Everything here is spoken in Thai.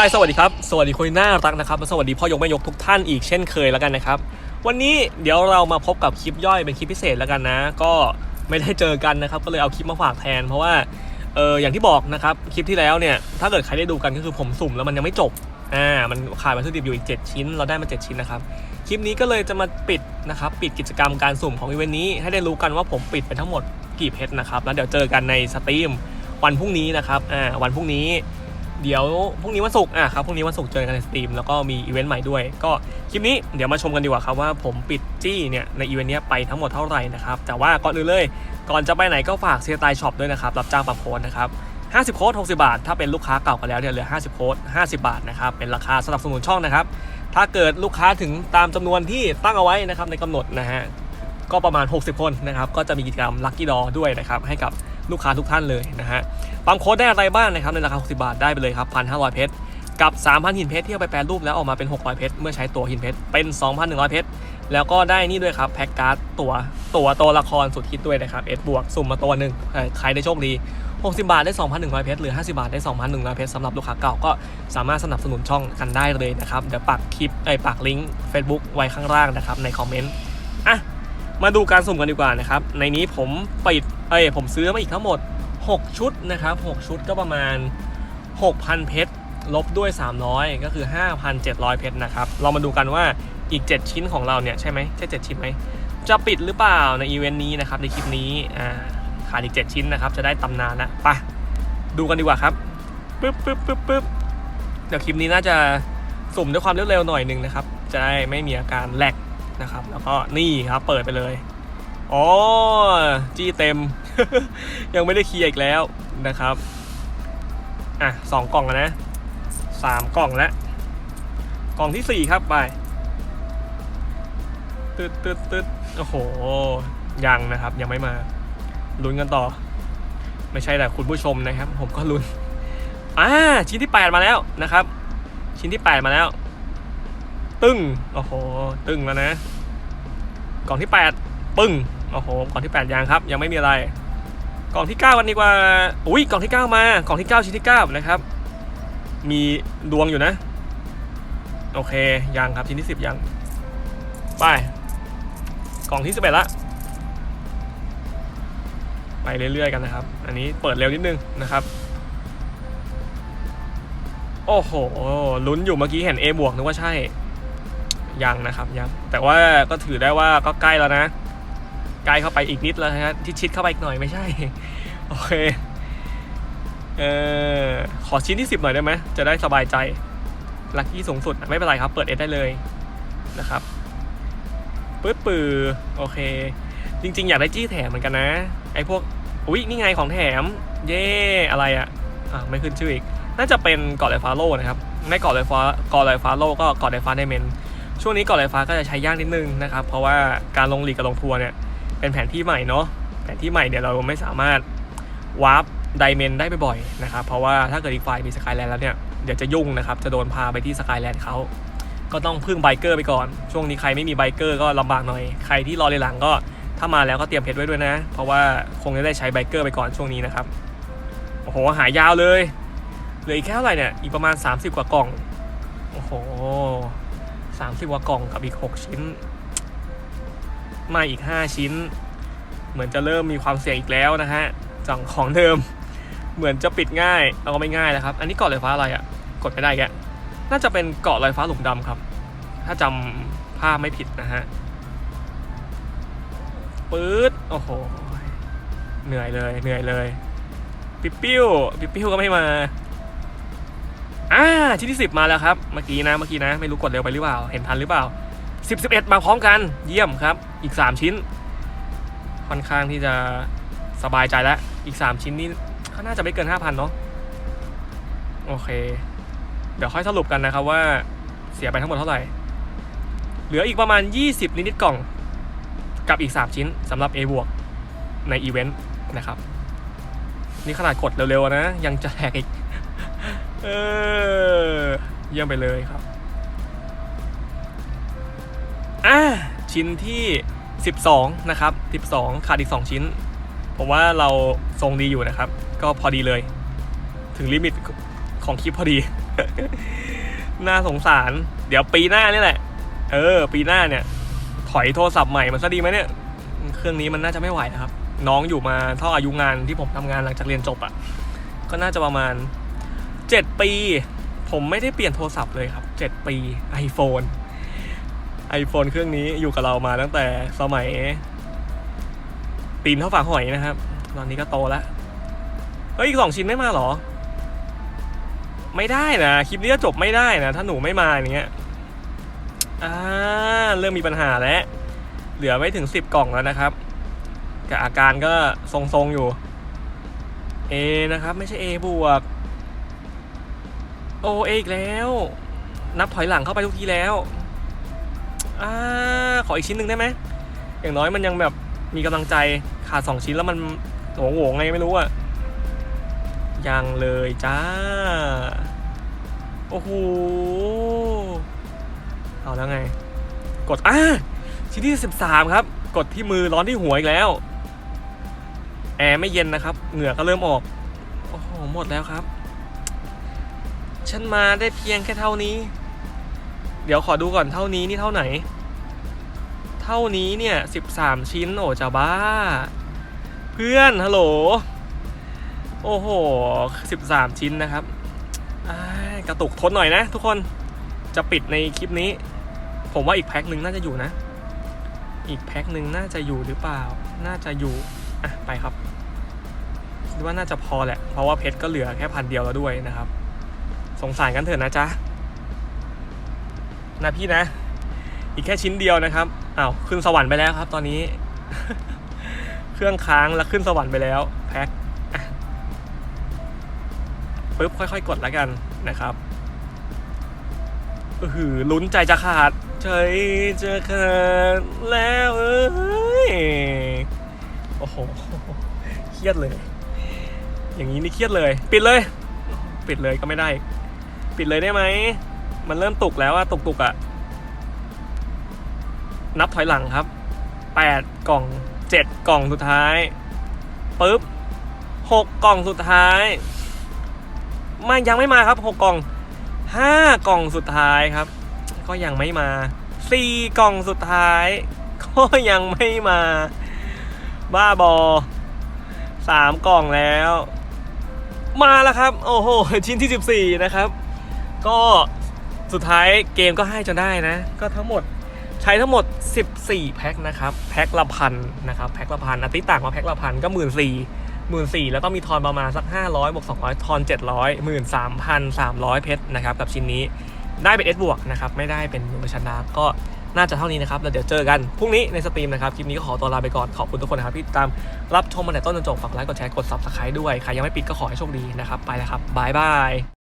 ายสวัสดีครับ สวัสดีคนน่ารักนะครับสวัสดีพ่อยกแม่ยกทุกท่านอีกเช่นเคยแล้วกันนะครับ วันนี้เดี๋ยวเรามาพบกับคลิปย่อยเป็นคลิปพิเศษแล้วกันนะ ก็ไม่ได้เจอกันนะครับ ก็เลยเอาคลิปมาฝากแทน เพราะว่าเอออย่างที่บอกนะครับคลิปที่แล้วเนี่ยถ้าเกิดใครได้ดูกันก็คือผมสุ่มแล้วมันยังไม่จบอ่ามันขาดวัตถุดิบอยู่อีก 7 ชิ้น เราได้มา 7 ชิ้นนะครับคลิปนี้ก็เลยจะมาปิดนะครับปิดกิจกรรมการสุ่มของอีเวนต์นี้ให้ได้รู้กันว่าผมปิดไปทั้งหมดกี่เพชรนะครับแล้วเดี๋ยวเจอกันในสตรีมวันพรุ่งนี้นะครับอ่าวันพรุ่งนี้ เดี๋ยวพรุ่งนี้วันศุกร์อะครับพรุ่งนี้วันศุกร์เจอกันในสตรีมแล้วก็มีอีเวนต์ใหม่ด้วย ก็คลิปนี้เดี๋ยวมาชมกันดีกว่าครับว่าผมปิดจี้เนี่ยในอีเวนต์นี้ไปทั้งหมดเท่าไหร่นะครับแต่ว่าก่อนอื่นเลยก่อนจะไปไหนก็ฝากเซียตายช็อปด้วยนะครับรับจ้างปรับโค้ดนะครับ50 โค้ด60 บาท ถ้าเป็นลูกค้าเก่ากันแล้วเนี่ยเหลือ 50 โค้ด50 บาทนะครับเป็นราคาสนับสนุนช่องนะครับถ้าเกิดลูกค้าถึงตามจำนวนที่ตั้งเอาไว้นะครับในกำหนดนะฮะก็ประมาณ 60 คนนะครับก็จะมีกิจกรรมลัคกี้ดอด้วยนะครับให้กับ ลูกค้าทุกท่านเลยนะฮะปั๊มโค้ดได้อะไรบ้างนะครับในราคา 60 บาทได้ไปเลยครับ 1,500 เพชรกับ 3,000 หินเพชรที่เอาไปแปรรูปแล้วออกมาเป็น 600 เพชรเมื่อใช้ตัวหินเพชรเป็น 2,100 เพชรแล้วก็ได้นี่ด้วยครับแพ็กการ์ดตัวตัวตัวละครสุดฮิตด้วยนะครับเอ็ดบวกสุ่มมาตัวหนึ่งใครได้โชคดี60 บาท ได้ 2,100 เพชรหรือ 50 บาท ได้ 2,100 เพชรสำหรับลูกค้าเก่าก็สามารถสนับสนุนช่องกันได้เลยนะครับ เดี๋ยวปักคลิปไอ้ปักลิงก์ Facebook ไว้ข้างล่างนะครับ ในคอมเมนต์ อะ มาดูการสุ่มกันดีกว่านะครับ ในนี้ผมปิด เอ้ยผมซื้อมาอีกทั้งหมด 6 ชุดนะครับ 6 ชุดก็ประมาณ 6,000 เพชรลบด้วย 300 ก็คือ 5,700 เพชรนะครับ เรามาดูกันว่าอีก 7 ชิ้นของเราเนี่ยใช่ไหมใช่ 7 ชิ้นไหมจะปิดหรือเปล่าในอีเวนต์นี้นะครับในคลิปนี้อ่าขาดอีก 7 ชิ้นนะครับ จะได้ตำนานละไปดูกันดีกว่าครับปึ๊บปึ๊บปึ๊บปึ๊บเดี๋ยวคลิปนี้น่าจะสุ่มด้วยความเร็วๆหน่อยหนึงนะครับ จะได้ไม่มีอาการแลกนะครับ แล้วก็นี่ครับเปิดไปเลย อ๋อจี้เต็ม ยังไม่ได้เคลียร์อีกแล้วนะครับ อะสองกล่องนะสามกล่องแล้วกล่องที่สี่ครับไปตึ๊ดตึ๊ดตึ๊ดโอ้โห ยังนะครับ ยังไม่มาลุ้นกันต่อ ไม่ใช่แต่คุณผู้ชมนะครับ ผมก็ลุ้นอ่าชิ้นที่แปดมาแล้วนะครับ ชิ้นที่แปดมาแล้ว ตึ้งโอ้โห ตึ้งแล้วนะ กล่องที่แปดปึ้ง โอ้โหกล่องที่แปดยังครับ ยังไม่มีอะไร กล่องที่เก้ากันดีกว่า อุ้ยกล่องที่เก้ามากล่องที่เก้าชิ้นที่เก้านะครับ มีดวงอยู่นะ โอเคยังครับชิ้นที่สิบยัง ไป กล่องที่สิบเอ็ดละ ไปเรื่อยๆกันนะครับ อันนี้เปิดเร็วนิดนึงนะครับ โอ้โห ลุ้นอยู่เมื่อกี้เห็น A บวกนึกว่าใช่ยังนะครับยังแต่ว่าก็ถือได้ว่าก็ใกล้แล้วนะ ใกล้เข้าไปอีกนิดแล้วนะฮะที่ชิดเข้าไปอีกหน่อยไม่ใช่ โอเค เออขอชิ้นที่สิบหน่อยได้ไหมจะได้สบายใจ ลัคกี้สูงสุดไม่เป็นไรครับ เปิดเอได้เลยนะครับปื๊ดปือโอเค จริง ๆ อยากได้จี้แถมเหมือนกันนะ ไอ้พวกอุ๊ยนี่ไงของแถม เย่อะไรอะอะไม่ขึ้นชื่ออีก น่าจะเป็นกาะไลฟ้าโลนะครับไม่กาะไลฟ้ากาะไลฟ้าโลก็กาะไลฟ้าไดเมนช่วงนี้กาะไลฟ้าก็จะใช้ยากนิดนึงนะครับ เพราะว่าการลงหลีกกับลงทัวร์เนี่ย เป็นแผนที่ใหม่เนาะแผนที่ใหม่เนี่ยเราไม่สามารถวาร์ปไดเมนได้บ่อยๆนะครับเพราะว่าถ้าเกิดอีกฝ่ายมีสกายแลนด์แล้วเนี่ยเดี๋ยวจะยุ่งนะครับจะโดนพาไปที่สกายแลนด์เขาก็ต้องพึ่งไบเกอร์ไปก่อน ช่วงนี้ใครไม่มีไบเกอร์ก็ลำบากหน่อย ใครที่รอเลยหลังก็ถ้ามาแล้วก็เตรียมเพชรไว้ด้วยนะ เพราะว่าคงจะได้ใช้ไบเกอร์ไปก่อนช่วงนี้นะครับ โอ้โห หายาวเลย เหลืออีกแค่เท่าไหร่เนี่ย อีกประมาณ 30 กว่ากล่อง โอ้โห 30 กว่ากล่องกับอีก 6 ชิ้น มาอีก 5 ชิ้น เหมือนจะเริ่มมีความเสี่ยงอีกแล้วนะฮะจังของเดิม เหมือนจะปิดง่ายเอาก็ไม่ง่ายนะครับ อันนี้เกาะลอยฟ้าอะไรอะ่ะ กดไม่ได้แกน่าจะเป็นเกาะลอยฟ้าหลุมดำครับ ถ้าจำภาพไม่ผิดนะฮะปื๊ดโอ้โห เหนื่อยเลย เหนื่อยเลย ปิ๊บปิ้วปิ๊บปิ้วก็ไม่มาอ่าชิ้นที่สิบมาแล้วครับ เมื่อกี้นะ เมื่อกี้นะ ไม่รู้กดเร็วไปหรือเปล่า เห็นทันหรือเปล่า สิบสิบเอ็ดมาพร้อมกันเยี่ยมครับ อีกสามชิ้น ค่อนข้างที่จะสบายใจแล้ว อีกสามชิ้นนี้ก็น่าจะไม่เกินห้าพันเนาะโอเค เดี๋ยวค่อยสรุปกันนะครับว่าเสียไปทั้งหมดเท่าไหร่ เหลืออีกประมาณ 20 นิดๆกล่อง กับอีก 3 ชิ้นสำหรับ A บวกในอีเวนต์นะครับ นี่ขนาดกดเร็วๆนะ ยังจะแหกอีก เออ เยี่ยมไปเลยครับ อ่าชิ้นที่ 12 นะครับ 12 ขาดอีก 2 ชิ้น ผมว่าเราทรงดีอยู่นะครับ ก็พอดีเลย ถึงลิมิตของคลิปพอดี น่าสงสาร เดี๋ยวปีหน้านี่แหละ เออ ปีหน้าเนี่ย ถอยโทรศัพท์ใหม่มันซะดีไหมเนี่ย เครื่องนี้มันน่าจะไม่ไหวนะครับ น้องอยู่มาเท่าอายุงานที่ผมทำงานหลังจากเรียนจบอะ่ะ ก็น่าจะประมาณ 7 ปี ผมไม่ได้เปลี่ยนโทรศัพท์เลยครับ 7 ปี iPhone iPhone เครื่องนี้อยู่กับเรามาตั้งแต่สมัย ตีนเท่าฝาหอยนะครับ ตอนนี้ก็โตแล้ว เฮ้ย อีกสองชิ้นไม่มาเหรอ ไม่ได้นะ คลิปนี้จะจบไม่ได้นะ ถ้าหนูไม่มาอย่างเงี้ยอ่าเริ่มมีปัญหาแล้ว เหลือไม่ถึงสิบกล่องแล้วนะครับแต่อาการก็ทรงๆอยู่ A นะครับ ไม่ใช่ A บวก โอ A อีกแล้ว นับถอยหลังเข้าไปทุกทีแล้ว อ่าขออีกชิ้นหนึ่งได้ไหมอย่างน้อยมันยังแบบมีกำลังใจขาดสองชิ้นแล้วมันโหงโหงไงไม่รู้อะยังเลยจ้า โอ้โหเอาแล้วไง กดอ่าชิ้นที่13ครับ กดที่มือร้อนที่หัวอีกแล้ว แอร์ไม่เย็นนะครับ เหงื่อก็เริ่มออก โอ้โห หมดแล้วครับ ฉันมาได้เพียงแค่เท่านี้ ดี๋ยวขอดูก่อนเท่านี้นี่เท่าไหน เท่านี้เนี่ย13ชิ้นโอ้จะบ้า เพื่อนฮัลโหล โอ้โห13ชิ้นนะครับอ้ายกระตุกทนหน่อยนะทุกคนจะปิดในคลิปนี้ ผมว่าอีกแพ็คหนึ่งน่าจะอยู่นะ อีกแพ็คหนึ่งน่าจะอยู่หรือเปล่า น่าจะอยู่อะไปครับคิดว่าน่าจะพอแหละ เพราะว่าเพชรก็เหลือแค่พันเดียวแล้วด้วยนะครับ สงสารกันเถอะนะจ๊ะ นะพี่นะ อีกแค่ชิ้นเดียวนะครับอ้าวขึ้นสวรรค์ไปแล้วครับ ตอนนี้ เครื่องค้างแล้วขึ้นสวรรค์ไปแล้วแพ็คปึ๊บค่อย ๆ กดแล้วกันนะครับเออหือลุ้นใจจะขาดใจจะขาดแล้วเอ้ยโอ้โหเครียดเลย อย่างนี้นี่เครียดเลย ปิดเลย ปิดเลยก็ไม่ได้ ปิดเลยได้ไหม มันเริ่มตุกแล้วอะตุกตุกอะนับถอยหลังครับแปดกล่องเจ็ดกล่องสุดท้ายปึ๊บหกกล่องสุดท้ายไม่ยังไม่มาครับหกกล่องห้ากล่องสุดท้ายครับ ก็ยังไม่มาสี่กล่องสุดท้าย ก็ยังไม่มา บ้าบอสามกล่องแล้ว มาแล้วครับ โอ้โหชิ้นที่14นะครับ ก็ สุดท้ายเกมก็ให้จนได้นะ ก็ทั้งหมดใช้ทั้งหมด 14 แพ็คนะครับ แพ็คละพันนะครับ แพ็คละพันอาทิตย์ต่างมาแพ็คละพันก็หมื่นสี่หมื่นสี่แล้วก็มีทอนประมาณสัก 500บวก200 ทอน 700หมื่นสามพันสามร้อยเพชรนะครับ กับชิ้นนี้ได้เป็น S บวกนะครับ ไม่ได้เป็นเวอร์ชันดาร์กก็น่าจะเท่านี้นะครับ แล้วเดี๋ยวเจอกันพรุ่งนี้ในสตรีมนะครับ คลิปนี้ก็ขอตัวลาไปก่อน ขอบคุณทุกคนนะครับที่ตามรับชมมาแต่ต้นจนจบ ฝากไลค์ กดแชร์ กด subscribe ด้วย ใครยังไม่ปิดก็ขอให้โชคดีนะครับ ไปแล้วครับบายบาย